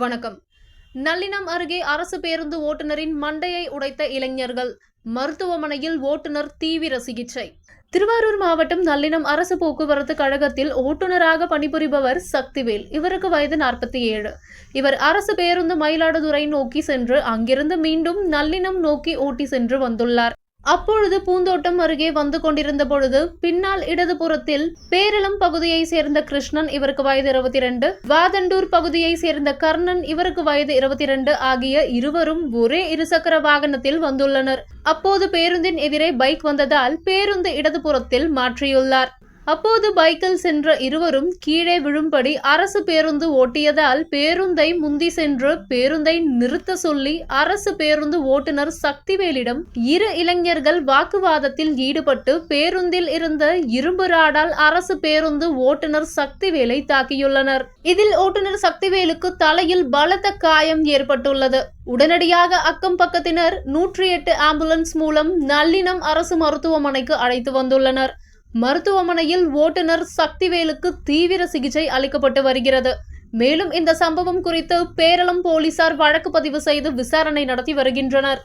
வணக்கம். நல்லினம் அருகே அரசு பேருந்து ஓட்டுநரின் மண்டையை உடைத்த இளைஞர்கள் மருத்துவமனையில் ஓட்டுநர் தீவிர சிகிச்சை. திருவாரூர் மாவட்டம் நல்லினம் அரசு போக்குவரத்து கழகத்தில் ஓட்டுநராக பணிபுரிபவர் சக்திவேல். இவருக்கு வயது நாற்பத்தி ஏழு. இவர் அரசு பேருந்து மயிலாடுதுறை நோக்கி சென்று அங்கிருந்து மீண்டும் நல்லினம் நோக்கி ஓட்டி சென்று வந்துள்ளார். அப்பொழுது பூந்தோட்டம் அருகே வந்து கொண்டிருந்த பொழுது பின்னால் இடதுபுறத்தில் பேரளம் பகுதியை சேர்ந்த கிருஷ்ணன் இவருக்கு வயது இருபத்தி ரெண்டு வாதண்டூர் பகுதியை சேர்ந்த கர்ணன் இவருக்கு வயது இருபத்தி ரெண்டு ஆகிய இருவரும் ஒரே இருசக்கர வாகனத்தில் வந்துள்ளனர். அப்போது பேருந்தின் எதிரே பைக் வந்ததால் பேருந்து இடதுபுறத்தில் மாற்றியுள்ளார். அப்போது பைக்கில் சென்ற இருவரும் கீழே விழும்படி அரசு பேருந்து ஓட்டியதால் பேருந்தை முந்தி சென்று பேருந்தை நிறுத்த சொல்லி அரசு பேருந்து ஓட்டுநர் சக்திவேலிடம் இரு இளைஞர்கள் வாக்குவாதத்தில் ஈடுபட்டு பேருந்தில் இருந்த இரும்பு ராடால் அரசு பேருந்து ஓட்டுநர் சக்திவேலை தாக்கியுள்ளனர். இதில் ஓட்டுநர் சக்திவேலுக்கு தலையில் பலத்த காயம் ஏற்பட்டுள்ளது. உடனடியாக அக்கம் பக்கத்தினர் நூற்றி எட்டு ஆம்புலன்ஸ் மூலம் நல்லினம் அரசு மருத்துவமனைக்கு அழைத்து வந்துள்ளனர். மருத்துவமனையில் ஓட்டுநர் சக்திவேலுக்கு தீவிர சிகிச்சை அளிக்கப்பட்டு வருகிறது. மேலும் இந்த சம்பவம் குறித்து பேரளம் போலீசார் வழக்கு பதிவு செய்து விசாரணை நடத்தி வருகின்றனர்.